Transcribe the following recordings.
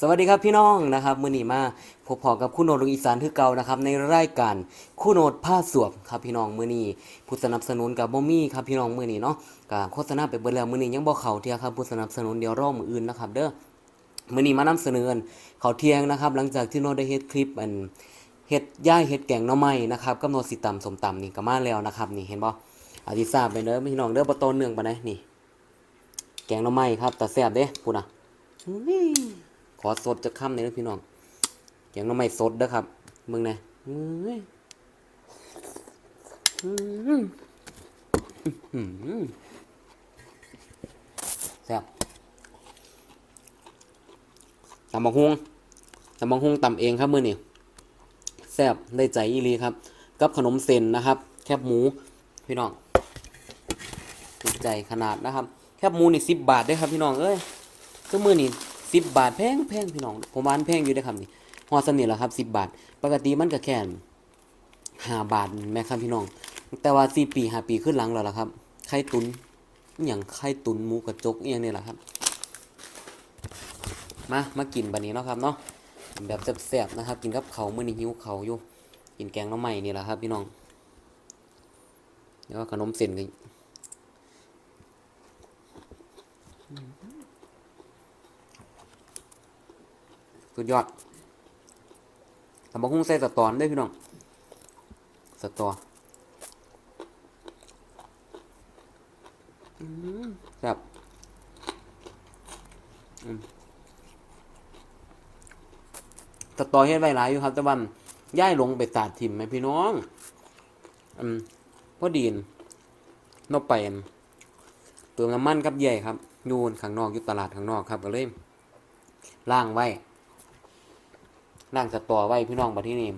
สวัสดีครับพี่น้องนะครับมื้อนี้มาพบพอกับคุณโนดลูกอีสานคือเก่านะครับในรายการคุณโนดผ้าสวบครับพี่น้องมื้อนี้ผู้สนับสนุนกับบ่มี่ครับพี่น้องมื้อนี้เนาะก็โฆษณาไปเบิดแล้วมื้อนี้ยังบ่เข้าเที่ยครับผู้สนับสนุนเดี๋ยวรอบมืออื่นนะครับเด้อมื้อนี้มานำเสนอเข้าเที่ยงนะครับ หลังจากที่โนดได้เฮ็ดคลิปอันเฮ็ดย่ายเฮ็ดแกงน่อไม้นะครับกับโนดสิตำสมตำนี่ก็มาแล้วนะครับนี่เห็นบ่อาทิทราบไปเด้อพี่น้องเด้อบ่ต้นเนื่องปานใดนี่ แกงน่อไม้ครับแต่แซ่บเด้พูดนะอื้อ ขอสดจะค่ำเลยนะพี่น้องแกงน้ำไม่สดเด้อครับมึงไงเอ้ยอื้อแซ่บตำบักฮวงตำบักฮวงตำเองครับมือนี่แซ่บได้ใจอีหลีครับ กับขนมเส้นนะครับ แคบหมูพี่น้องถูกใจขนาดนะครับ แคบหมูนี่สิบบาทด้อครับพี่น้องเอ้ยก็มือนี่ สิบบาทแพงแพงพี่น้อง ผมว่ามันแพงอยู่เด้ครับนี่ฮอสนิทแหละครับสิบบาท ปกติมันก็แค่ห้าบาทแม่ครับพี่น้อง แต่ว่าสี่ปีห้าปีขึ้นหลังแล้วล่ะครับ ไข่ตุนอย่างไข่ตุนหมูกระจกอย่างนี้แหละครับ มามากินบันนี้เนาะครับเนาะแบบแซ่บๆนะครับ กินกับเขาวมื้อนี้หิวเขาอยู่ กินแกงน้ำใหม่นี่แหละครับ พี่น้องแล้วก็ขนมเส้นก็ สุดยอดตำบักหุ่งใส่สตอนด้วยพี่น้องสตออืมครับสตอเฮ็ดไว้หลายอยู่ครับ แต่ว่าย้ายลงไปตาดถิ่มไหมพี่น้องอืมพอดีนนกไปอั่นเติมน้ำมันกับใหญ่ครับยูนข้างนอกอยู่ตลาดข้างนอกครับก็เลยล่างไว้ นั่งสตอไว้พี่น้องบัดที่นี่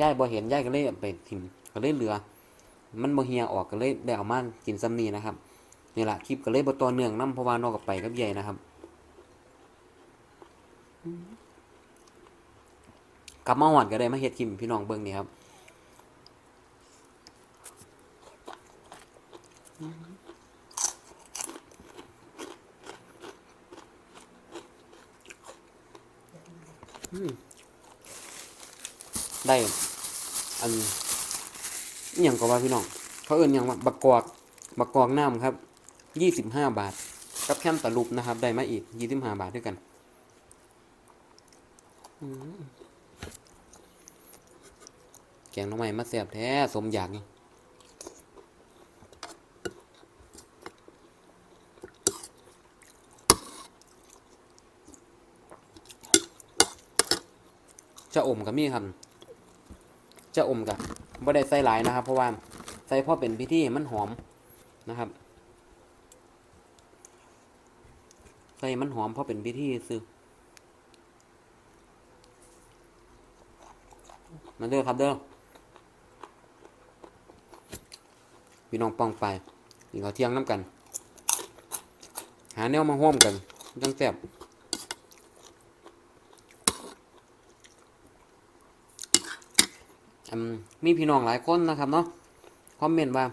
ย่ายบ่เห็นย่ายก็เลยไปทิมก็เลยเหลือ มันบ่เฮียออกก็เลยได้เอามากินซ้ำนี้นะครับนี่แหละคลิปก็เลยบ่ต่อเนื่องนํเพราะว่านอกกับไปกับใหญ่นะครับ กลับมาหวานก็ได้มาเฮ็ดคลิปพี่น้องเบิ่งนี่ครับอืม ได้ อันอหย่างก็ว่าพี่น้อง เขาเอื่นอย่างว่าบักกอกบักกอกน้ำครับยี่สิบห้าบาท กับแคมตะลุบนะครับ ได้มาอีกยี่สิบห้าบาทด้วยกันแกงน้องใหม่มาแสบแท้สมอยากนี่จะอมกับมีครับ จะอมกับบ่ได้ใส่หลายนะครับ เพราะว่าใส่พอเป็นพิธีมันหอมนะครับ ใส่มันหอมเพราะเป็นพิธีซื้อมาเด้อครับเด้อพี่น้องปองไปกินข้าวเที่ยงน้ำกัน หาแนวมาห่วมกันจังแซ่บ มีพี่น้องหลายคนนะครับเนาะคอมเมนต์ว่า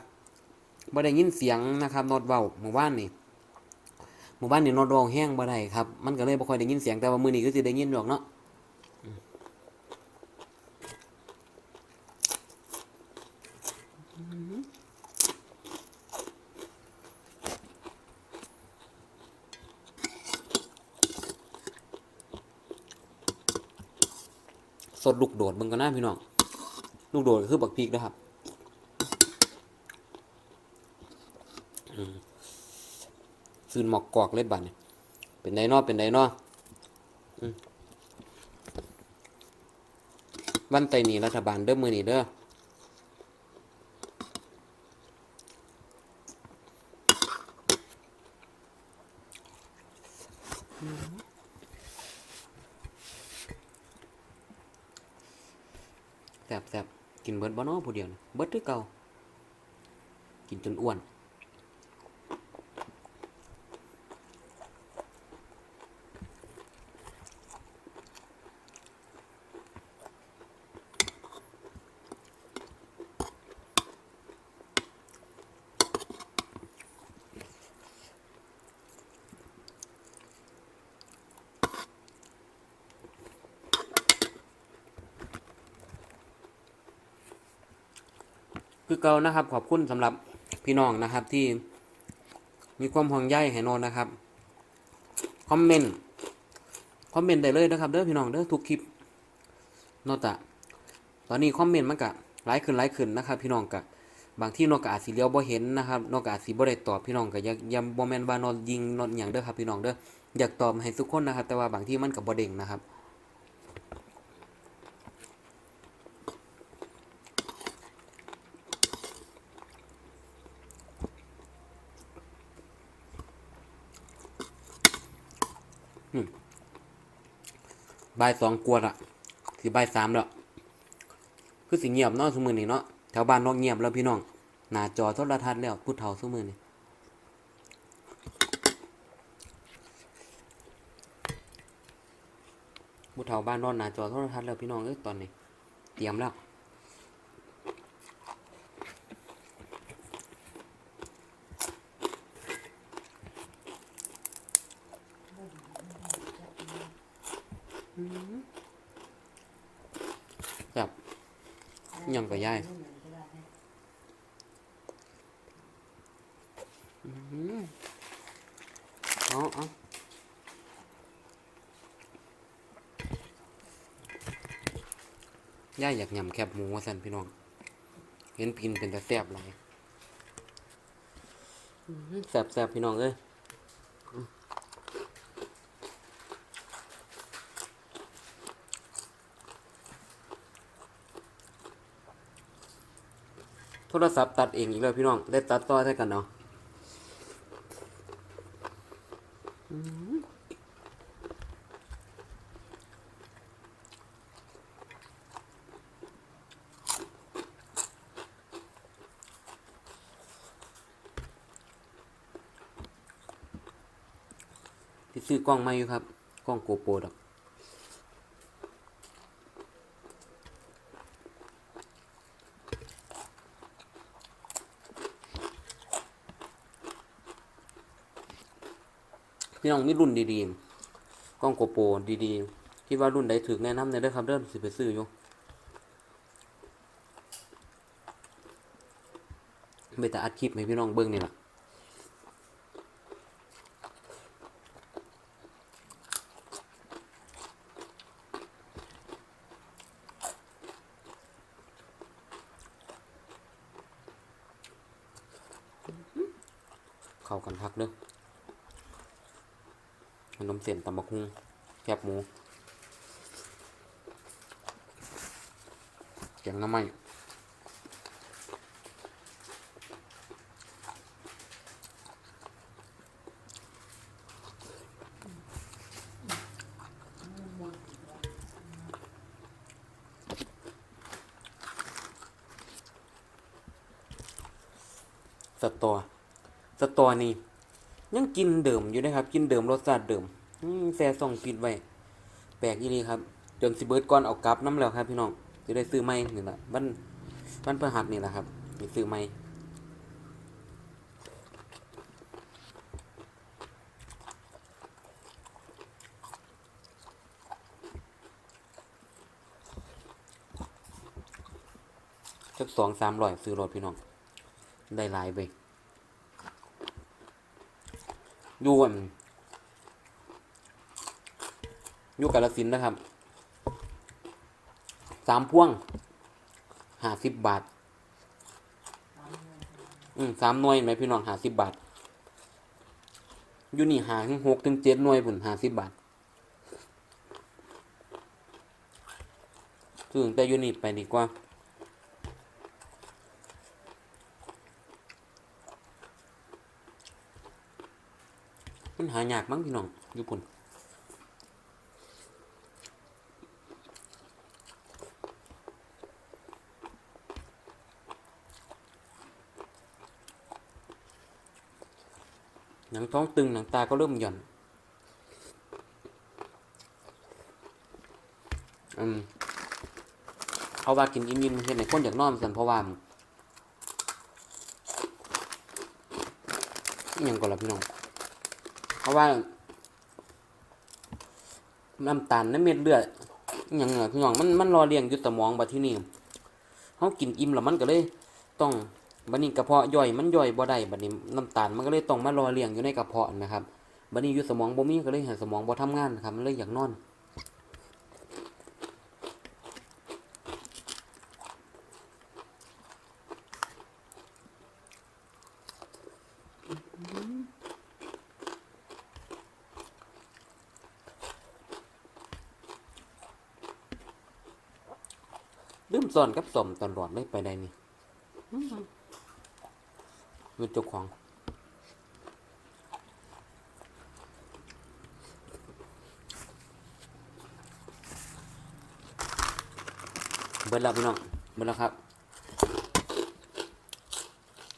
บ่ได้ยินเสียงนะครับโนดเว้าหมู่บ้านนี่หมู่บ้านนี่โนดเว้าแห้งบ่ได้ครับมันก็เลยบ่ค่อยได้ยินเสียงแต่ว่ามื้อนี้ก็สิได้ยินดอกเนาะสดลูกโดดเบิ่งกันนะพี่น้อง ลูกโดดคือบักพริกนะครับซื้อหมอกกอกเล็ดบัตเนี่ยเป็นไดนอเป็นไดนออืมวันไตหนีรัฐบาลเด้อมือนีเด้อแซ่บแซ่บกินเบิดบ่เนอผู้เดียวนะเบิดคือเก่ากินจนอ้วน คือเก่านะครับ ขอบคุณสำหรับพี่น้องนะครับที่มีความห่วงใยให้โนนนะครับคอมเมนต์คอมเมนต์ได้เลยนะครับเด้อพี่น้องเด้อทุกคลิปโนตะตอนนี้คอมเมนต์มันก็หลายขึ้นหลายขึ้นนะครับ พี่น้องกะบางที่นกก็อาจสิเลี้ยวบ่เห็นนะครับนกก็อาจสิบ่ได้ตอบพี่น้องก็อย่าอย่าบ่แม่นว่านอนยิงนอนหยังเด้อครับพี่น้องเด้ออยากตอบให้ทุกคนนะครับ แต่ว่าบางที่มันก็บ่เด้งนะครับ บ่ายสองกวดอะสิบ่ายสามแล้วคือสิเงียบเนาะสมือนี่เนาะแถวบ้านนอกเงียบแล้วพี่น้องหน้าจอโทรทัศน์แล้วพูดเท่าสมือนี่พูดเฒ่าบ้านนอนหน้าจอโทรทัศน์แล้วพี่น้องเอ้ยตอนนี้ เตรียมแล้ว จับยังกับย่ายอื้วอเอาเอาย่ายอยากยำแคบหมูว่าสันพี่น้อง เห็นพินเป็นแต่แซ่บหลายแซ่บแซ่บพี่น้องเอ้ย โทรศัพท์ตัดเองอีกแล้วพี่น้องได้ตัดต่อใช่กันเนาะที่ซื้อกล้องมาอยู่ครับ กล้องโกโปรดอก พี่น้องมีรุ่นดีๆกล้องโกโปรดีๆคิดว่ารุ่นใดถึกแนะนำในอยเด้อครับเริ่มสิไปซื้ออยู่ไปแต่อัดคลิปให้พี่น้องเบิ่งนี่แหละเข้ากันพักเด้อ ขนมเส้นตำบักหุ่งแคบหมูแกงน้ำไม้สตอสตอนี่ ยังกินเดิมอยู่นะครับ กินเดิมรสชาติเดิมแซ่ส่องปิดไว้แปลกยี่นี่ครับ จนสิเบิร์ดก่อนเอากลับน้ำแล้วครับ พี่น้องจะได้ซื้อใหม่นี่แหละวันวันพฤหัสนี่แหละครับมีซื้อใหม่สักสองสามร้อยซื้อรถพี่น้อง ได้หลายไป อยู่อันอยู่กาลสินนะครับ สามพ่วงห้าสิบบาท อืมสามหน่วยไหมพี่น้องห้าสิบบาท อยู่นี่หาถึงหกถึงเจ็ดหน่วยผุนห้าสิบบาทถึงแต่อยู่นี่ไปดีกว่า มันหายากมั้งพี่น้องญี่ปุ่นหนังท้องตึงหนังตาก็เริ่มหย่อน อืมเขาว่ากินอิ่มๆเห็นในคนอยากนอนสันเพราะว่าอหยังก่อนละพี่น้อง ราะว่าน้ำตาลน้ำเม็ดเลือดอย่างเงี้ยพี่น้องมันมันรอเลี้ยงอยู่สมองบัดที่นี่เขากินอิ่มแล้วมันก็เลยต้องบัดนี้กระเพาะย่อยมันย่อยบ่ได้บัดนี้น้ำตาลมันก็เลยต้องมารอเลี้ยงอยู่ในกระเพาะนะครับบัดนี้อยู่สมองบ่มีก็เลยเห็นสมองบ่ทำงานนะครับมันเลยอยากนอน ลืมซ่อนกับสมตลอดเลยไปได้นี่มันเจ้าของเบิดแล้วพี่น้องเบิดแล้วครับ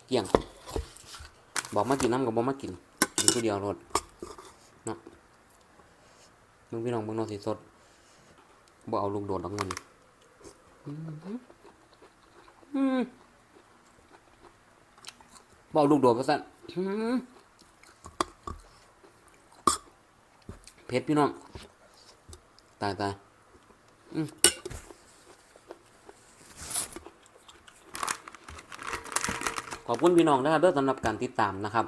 เกี่ยง บอกมากินน้ำกับบอกมากินกินตัวเดียวรดเนาะมึงพี่น้องมึงนอนสีสดบ่เอาลูกโดดดอกเงิน บอกลูกโดดประสันเผ็ดพี่น้อง ตายตายขอบคุณพี่น้องนะครับเด้อสำหรับการติดตามนะครับ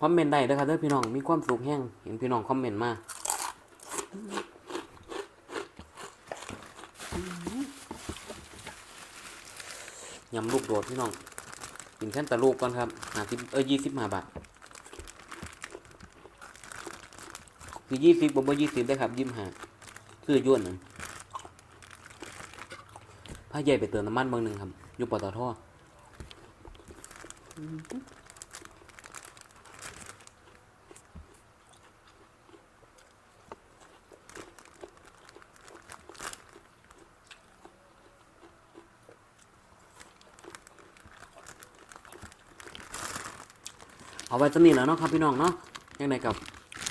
คอมเมนต์ได้เด้อครับเด้อพี่น้อง มีความสุขแห้งเห็นพี่น้องคอมเมนต์มา ยำลูกโดดพี่น้องกินแค่แต่ลูกก่อนครับหาสิบเอ้ยี่สิบห้าบาทคือยี่สิบบ่บ่ยี่สิบได้ครับยี่มห้าคือย้วนหนึ่งผ้าใหญ่ไปเติมน้ำมันบางหนึ่งครับอยู่ปตท เอาไว้สำนี้แล้วเนาะครับพี่น้องเนาะยังไงกับ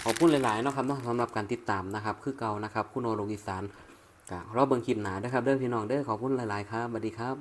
ขอบคุณหลายๆเนาะครับเนาะสำหรับการติดตามนะครับ คือเก่านะครับคุณโอโลกอีสานกะรอบเบิงคลิปหนาด้วยครับเด้อพี่น้องเด้อขอบคุณหลายๆครับสวัสดีครับ